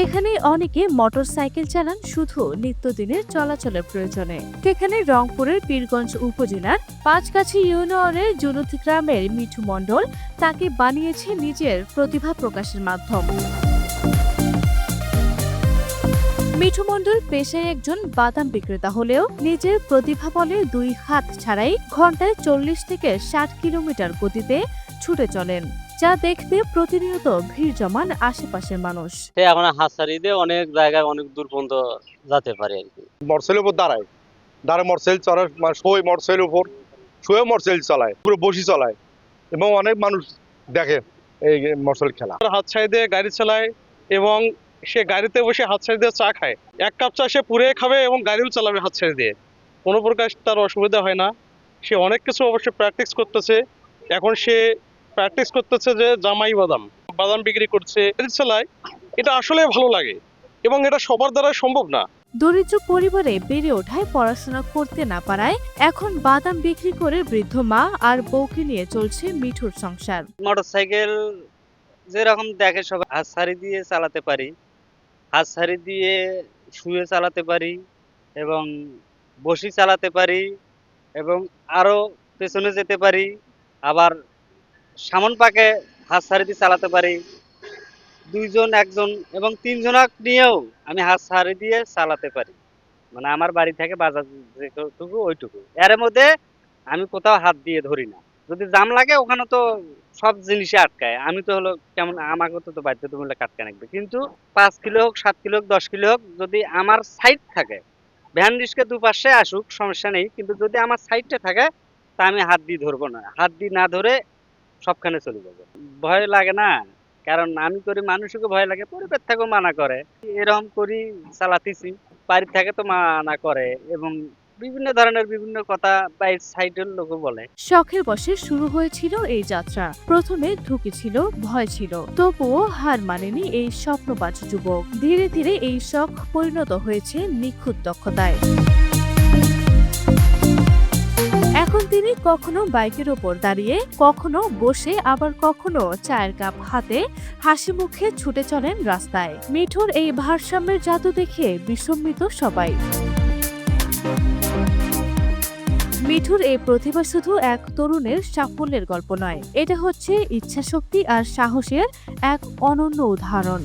যেখানে অনেকে মোটরসাইকেল চালান শুধু নিত্যদিনের চলাচলের প্রয়োজনে। সেখানে রংপুরের পীরগঞ্জ উপজেলার পাঁচকাছি ইউনিয়নের জুনুথি গ্রামের মিঠু মণ্ডল তাকে বানিয়েছে নিজের প্রতিভা প্রকাশের মাধ্যম। মিঠু মণ্ডল পেশায় একজন বাদাম বিক্রেতা হলেও নিজের প্রতিভা বলে দুই হাত ছাড়াই ঘন্টায় চল্লিশ থেকে ষাট কিলোমিটার গতিতে ছুটে চলেন। যা দেখতে প্রতিনিয়ত ভিড় জমান আশেপাশের মানুষ। সে এখন হাসারি দিয়ে অনেক জায়গায় অনেক দূর পর্যন্ত যেতে পারে আর কি। মোটরসাইকেলের উপর দাঁড়ায়। দাঁড়ায় মোটরসাইকেল চড়ার মানে শোয় মোটরসাইকেলের উপর শুয়ে মোটরসাইকেল চালায় পুরো বসি চালায়। এবং অনেক মানুষ দেখে এই মোটরসাইকেল খেলা। হাত ছাই দিয়ে গাড়ি চালায় এবং সে গাড়িতে বসে হাত ছাই দিয়ে চা খায়। এক কাপ চা সে পুরে খাবে এবং গাড়িও চালাবে হাত ছাই দিয়ে। কোনো প্রকার তার অসুবিধা হয় না। সে অনেক কিছু অবশ্যই প্র্যাকটিস করতেছে। এখন সে প্র্যাকটিস করতেছে যে জামাই বাদাম বাদাম বিক্রি করছে এটা আসলে ভালো লাগে এবং এটা সবার দ্বারা সম্ভব না। দরিদ্র পরিবারে বেড়ে ওঠায় পড়াশোনা করতে না পারায় এখন বাদাম বিক্রি করে বৃদ্ধ মা আর বউকে নিয়ে চলছে মিঠুর সংসার। মোটরসাইকেল যেরকম দেখে সবাই হাত সারি দিয়ে চালাতে পারি হাত সারি দিয়ে শুয়ে চালাতে পারি এবং বসি চালাতে পারি এবং আরও পেছনে যেতে পারি আবার সামন পাকে হাত সারি দিয়ে চালাতে পারি। দুইজন, একজন এবং তিনজনক নিয়েও আমি হাত সারি দিয়ে চালাতে পারি। মানে আমার বাড়ি থেকে বাজার যেটুকু, ওইটুকু। এর মধ্যে আমি কোথাও হাত দিয়ে ধরি না। যদি জাম লাগে, ওখানে তো সব জিনিসে আটকায়। আমি তো হলো কেমন, আমাকে তো তো বাধ্যতামূলক আটকে রাখবে। কিন্তু পাঁচ কিলো হোক, সাত কিলো হোক, দশ কিলো হোক, যদি আমার সাইড থাকে, ভ্যান রিস্কে দুপাশে আসুক, সমস্যা নেই। কিন্তু যদি আমার সাইডটা থাকে, তা আমি হাত দিয়ে ধরবো না। হাত দিয়ে না ধরে সবখানে চলে যাবে। ভয় লাগে না, কারণ আমি করি মানুষকে ভয় লাগে, পরিবার থেকেও মানা করে। এরকম করি, চালাতেছি বাড়ির থেকে তো মানা করে এবং বিভিন্ন ধরনের বিভিন্ন কথা বাইরের সাইডের লোকও বলে। শখের বসে শুরু হয়েছিল এই যাত্রা। প্রথমে ঝুঁকি ছিল, ভয় ছিল। তবুও হার মানেনি এই স্বপ্নবাজ যুবক। ধীরে ধীরে এই শখ পরিণত হয়েছে নিখুঁত দক্ষতায়। এখন তিনি কখনো বাইকের ওপর দাঁড়িয়ে, কখনো বসে, আবার কখনো চায়ের কাপ হাতে হাসি মুখে ছুটে চলেন রাস্তায়। মিঠুর এই ভারসাম্যের জাদু দেখে বিস্মিত সবাই। মিঠুর এই প্রতিভা শুধু এক তরুণের সাফল্যের গল্প নয়, এটা হচ্ছে ইচ্ছাশক্তি আর সাহসের এক অনন্য উদাহরণ।